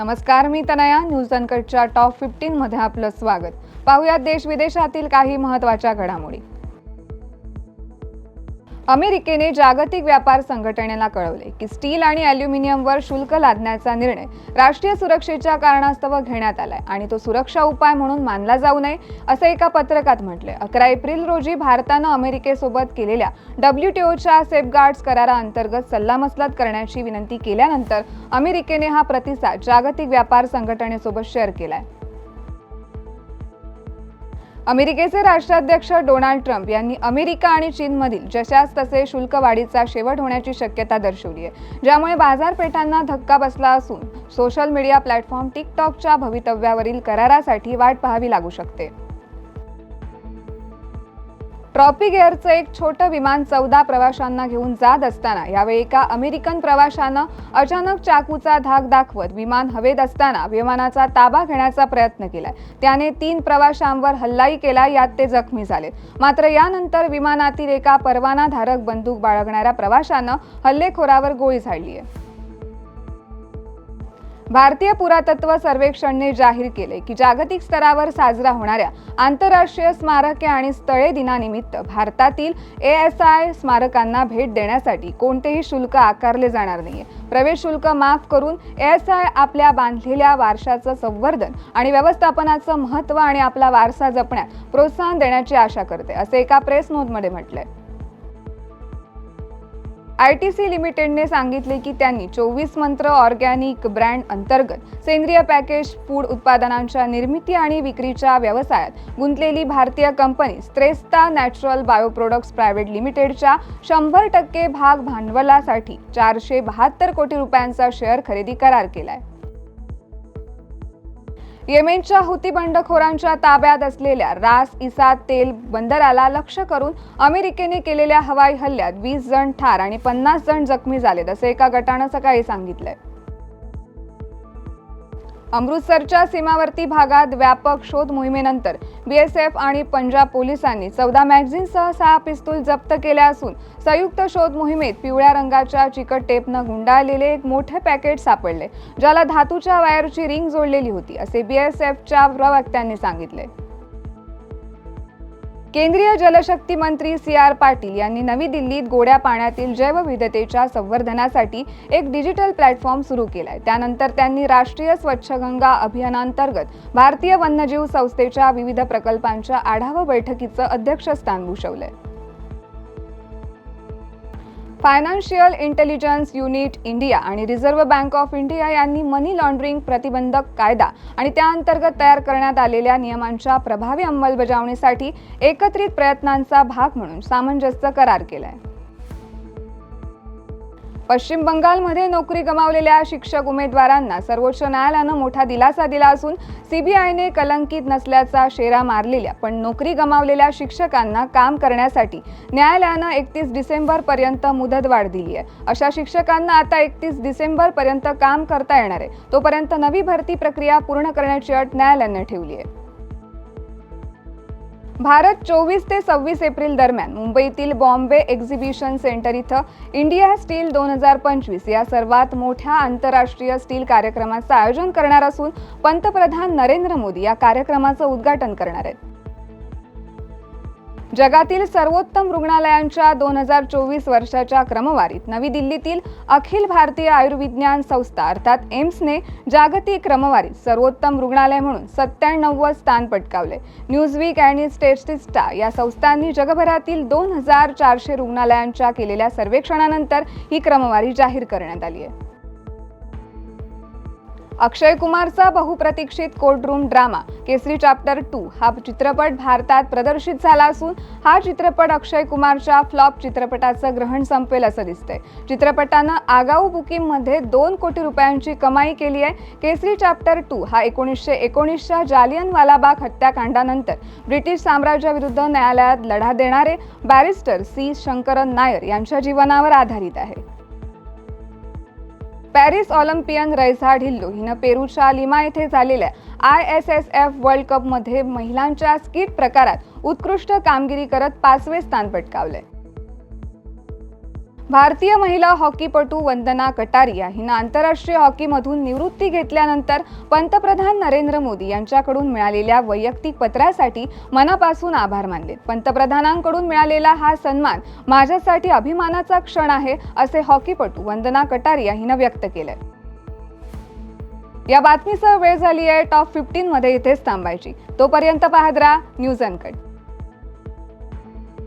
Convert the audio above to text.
नमस्कार मी Tanaya. News अनकटच्या top fifteen मध्ये आपलं स्वागत. पाहुयात देश विदेशातील काही महत्त्वाच्या घडामोडी. अमेरिकेने जागतिक व्यापार संघटनेला कळवले की स्टील आणि अल्युमिनियमवर शुल्क लादण्याचा निर्णय राष्ट्रीय सुरक्षेच्या कारणास्तव घेण्यात आलाय आणि तो सुरक्षा उपाय म्हणून मानला जाऊ नये असं एका पत्रकात म्हटलंय. अकरा एप्रिल रोजी भारतानं अमेरिकेसोबत केलेल्या डब्ल्यूटीओच्या सेफगार्ड्स कराराअंतर्गत सल्लामसलत करण्याची विनंती केल्यानंतर अमेरिकेने हा प्रतिसाद जागतिक व्यापार संघटनेसोबत शेअर केलाय. अमेरिकेचे राष्ट्राध्यक्ष डोनाल्ड ट्रम्प यांनी अमेरिका आणि चीनमधील जशास तसे शुल्क वाढीचा शेवट होण्याची शक्यता दर्शवली आहे ज्यामुळे बाजारपेठांना धक्का बसला असून सोशल मीडिया प्लॅटफॉर्म टिकटॉकच्या भवितव्यावरील करारासाठी वाट पाहावी लागू शकते. ट्रॉपिक एअरचं एक छोटं विमान चौदा प्रवाशांना घेऊन जात असताना यावेळी एका अमेरिकन प्रवाशानं अचानक चाकूचा धाक दाखवत विमान हवेत असताना विमानाचा ताबा घेण्याचा प्रयत्न केलाय. त्याने तीन प्रवाशांवर हल्लाही केला यात ते जखमी झाले. मात्र यानंतर विमानातील एका परवानाधारक बंदूक बाळगणाऱ्या प्रवाशानं हल्लेखोरावर गोळी झाडली आहे भारतीय पुरातत्व सर्वेक्षणने जाहीर केले की जागतिक स्तरावर साजरा होणाऱ्या आंतरराष्ट्रीय स्मारके आणि स्थळे दिनानिमित्त भारतातील ए एस आय स्मारकांना भेट देण्यासाठी कोणतेही शुल्क आकारले जाणार नाहीये. प्रवेश शुल्क माफ करून ए एस आय आपल्या बांधलेल्या वारशाचं संवर्धन आणि व्यवस्थापनाचं महत्त्व आणि आपला वारसा जपण्यात प्रोत्साहन देण्याची आशा करते असे एका प्रेस नोटमध्ये म्हटलंय. आय टी सी लिमिटेडने सांगितले की त्यांनी चोवीस मंत्र ऑर्गॅनिक ब्रँड अंतर्गत सेंद्रिय पॅकेज फूड उत्पादनांच्या निर्मिती आणि विक्रीच्या व्यवसायात गुंतलेली भारतीय company Sresta natural bioproducts private लिमिटेडच्या शंभर टक्के भाग भांडवलासाठी चारशे बहात्तर कोटी रुपयांचा शेअर खरेदी करार केलाय. येमेनच्या हुती बंडखोरांच्या ताब्यात असलेल्या रास इसा तेल बंदराला लक्ष्य करून अमेरिकेने केलेल्या हवाई हल्ल्यात वीस जण ठार आणि पन्नास जण जखमी झालेत असं एका गटानं सकाळी सांगितलंय. अमृतसरच्या सीमावर्ती भागात व्यापक शोध मोहिमेनंतर बीएसएफ आणि पंजाब पोलिसांनी चौदा मॅगझिनसह सहा पिस्तूल जप्त केल्या असून संयुक्त शोध मोहिमेत पिवळ्या रंगाच्या चिकट टेपनं गुंडाळलेले एक मोठे पॅकेट सापडले ज्याला धातूच्या वायरची रिंग जोडलेली होती असे बीएसएफच्या प्रवक्त्यांनी सांगितले. केंद्रीय जलशक्ती मंत्री सी आर पाटील यांनी नवी दिल्लीत गोड्या पाण्यातील जैवविविधतेच्या संवर्धनासाठी एक डिजिटल प्लॅटफॉर्म सुरू केलाय. त्यानंतर त्यांनी राष्ट्रीय स्वच्छ गंगा अभियानांतर्गत भारतीय वन्यजीव संस्थेच्या विविध प्रकल्पांच्या आढावा बैठकीचं अध्यक्षस्थान भूषवलंय. फायनान्शियल इंटेलिजन्स युनिट इंडिया आणि रिझर्व्ह बँक ऑफ इंडिया यांनी मनी लॉन्ड्रिंग प्रतिबंधक कायदा आणि त्याअंतर्गत तयार करण्यात आलेल्या नियमांच्या प्रभावी अंमलबजावणीसाठी एकत्रित प्रयत्नांचा भाग म्हणून सामंजस्य करार केलाय. पश्चिम बंगालमध्ये नोकरी गमावलेल्या शिक्षक उमेदवारांना सर्वोच्च न्यायालयानं मोठा दिलासा दिला असून सीबीआयने कलंकित नसल्याचा शेरा मारलेल्या पण नोकरी गमावलेल्या शिक्षकांना काम करण्यासाठी न्यायालयानं एकतीस डिसेंबरपर्यंत मुदतवाढ दिली आहे. अशा शिक्षकांना आता एकतीस डिसेंबरपर्यंत काम करता येणार आहे. तोपर्यंत नवी भरती प्रक्रिया पूर्ण करण्याची अट न्यायालयानं ठेवली आहे. भारत चोवीस ते सव्वीस एप्रिल दरम्यान मुंबईतील बॉम्बे एक्झिबिशन सेंटर इथं इंडिया स्टील दोन हजार पंचवीस या सर्वात मोठ्या आंतरराष्ट्रीय स्टील कार्यक्रमाचं आयोजन करणार असून पंतप्रधान नरेंद्र मोदी या कार्यक्रमाचं उद्घाटन करणार आहेत. जगातील सर्वोत्तम रुग्णालयांच्या दोन हजार चोवीस वर्षाच्या क्रमवारीत नवी दिल्लीतील अखिल भारतीय आयुर्विज्ञान संस्था अर्थात एम्सने जागतिक क्रमवारीत सर्वोत्तम रुग्णालय म्हणून सत्त्याण्णववं स्थान पटकावले. न्यूजवीक आणि स्टेटिस्टा या संस्थांनी जगभरातील दोन हजार चारशे रुग्णालयांच्या केलेल्या सर्वेक्षणानंतर ही क्रमवारी जाहीर करण्यात आली आहे. अक्षय कुमारचा बहुप्रतीक्षित courtroom drama Kesari chapter two हा चित्रपट भारतात प्रदर्शित झाला असून हा चित्रपट अक्षय कुमारच्या फ्लॉप चित्रपटाचं ग्रहण संपेल असं दिसतंय. चित्रपटानं आगाऊ बुकिंगमध्ये दोन कोटी रुपयांची कमाई केली आहे. केसरी चॅप्टर टू हा एकोणीसशे एकोणीसच्या जालियनवाला बाग हत्याकांडानंतर ब्रिटिश साम्राज्याविरुद्ध न्यायालयात लढा देणारे बॅरिस्टर सी. शंकरन नायर यांच्या जीवनावर आधारित आहे. पॅरिस ऑलिम्पियन रैझा ढिल्लो हिनं पेरूच्या लिमा येथे झालेल्या I S S F world कपमध्ये महिलांच्या स्किट प्रकारात उत्कृष्ट कामगिरी करत पाचवे स्थान पटकावले भारतीय महिला हॉकीपटू वंदना कटारिया हिनं आंतरराष्ट्रीय हॉकीमधून निवृत्ती घेतल्यानंतर पंतप्रधान नरेंद्र मोदी यांच्याकडून मिळालेल्या वैयक्तिक पत्रासाठी मनापासून आभार मानले. पंतप्रधानांकडून मिळालेला हा सन्मान माझ्यासाठी अभिमानाचा क्षण आहे असे हॉकीपटू वंदना कटारिया हिनं व्यक्त केलंय. या बातमीसह वेळ झाली आहे टॉप फिफ्टीन मध्ये इथेच थांबायची. तोपर्यंत पाहत राहा न्यूज अनकट.